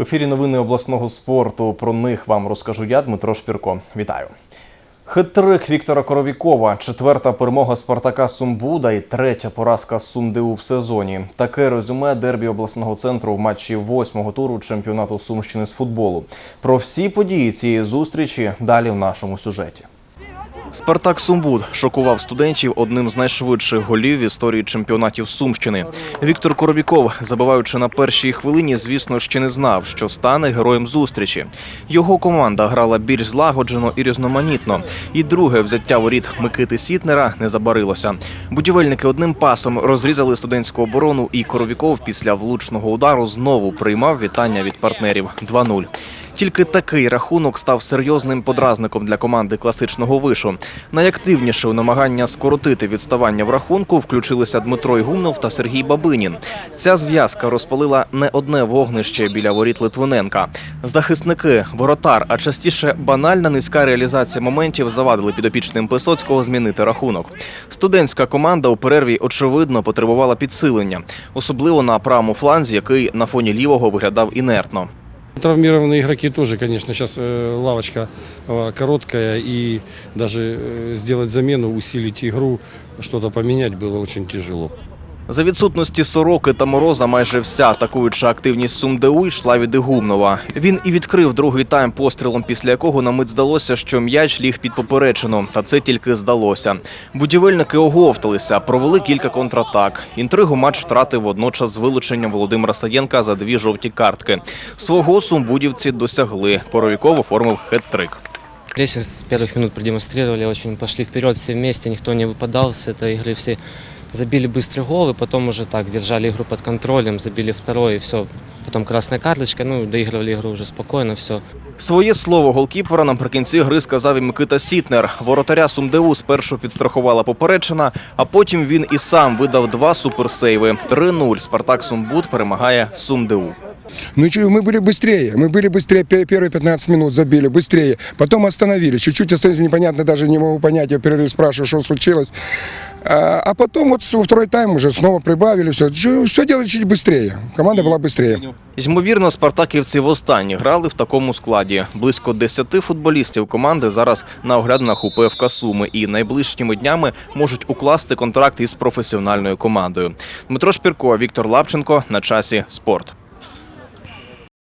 В ефірі новини обласного спорту. Про них вам розкажу я, Дмитро Шпірко. Вітаю. Хитрик Віктора Коровікова, четверта перемога Спартака Сумбуда і третя поразка Сумдеу в сезоні. Таке резюме дербі обласного центру в матчі восьмого туру чемпіонату Сумщини з футболу. Про всі події цієї зустрічі далі в нашому сюжеті. Спартак Сумбуд шокував студентів одним з найшвидших голів в історії чемпіонатів Сумщини. Віктор Коровіков, забиваючи на першій хвилині, звісно, ще не знав, що стане героєм зустрічі. Його команда грала більш злагоджено і різноманітно. І друге взяття воріт Микити Сітнера не забарилося. Будівельники одним пасом розрізали студентську оборону, і Коровіков після влучного удару знову приймав вітання від партнерів 2-0. Тільки такий рахунок став серйозним подразником для команди класичного вишу. Найактивніше у намагання скоротити відставання в рахунку включилися Дмитро Ігумнов та Сергій Бабинін. Ця зв'язка розпалила не одне вогнище біля воріт Литвиненка. Захисники, воротар, а частіше банальна низька реалізація моментів завадили підопічним Писоцького змінити рахунок. Студентська команда у перерві очевидно потребувала підсилення, особливо на правому фланзі, який на фоні лівого виглядав інертно. Травмированные игроки тоже, конечно, сейчас э, лавочка э, короткая, и даже э, сделать замену, усилить игру, что-то поменять было очень тяжело. За відсутності сороки та мороза майже вся атакуюча активність Сумдеу йшла від Ігумнова. Він і відкрив другий тайм пострілом, після якого на мить здалося, що м'яч ліг під поперечину. Та це тільки здалося. Будівельники оговталися, провели кілька контратак. Інтригу матч втратив водночас з вилученням Володимира Саєнка за дві жовті картки. Свого сумбудівці досягли. Коровіков оформив хет-трик. Прессинг с первых минут продемонстрировали, очень пошли вперед все вместе, никто не выпадал с этой игры, все забили быстрый гол, и потом уже так держали игру под контролем, забили второй, и все. Потом красная карточка, ну, доигрывали игру уже спокойно, все. Своє слово голкіпера наприкінці гри сказав і Микита Сітнер. Воротаря Сумдеу спершу підстрахувала поперечина, а потім він і сам видав два суперсейви. 3-0. Спартак Сумбуд перемагає Сумдеу. Ну и что, мы были быстрее, мы были быстрее, пе- первые 15 минут забили, быстрее, потом остановили, чуть-чуть остановились, непонятно, даже не могу понять, я в перерыв спрашиваю, что случилось. А, а потом вот во второй тайм уже снова прибавили, все, все делали чуть быстрее, команда была быстрее. Ймовірно, спартаківці востаннє грали в такому складі. Близько 10 футболістів команди зараз на оглядинах у ПФК Суми і найближчими днями можуть укласти контракт із професіональною командою. Дмитро Шпірко, Віктор Лапченко на часі спорт.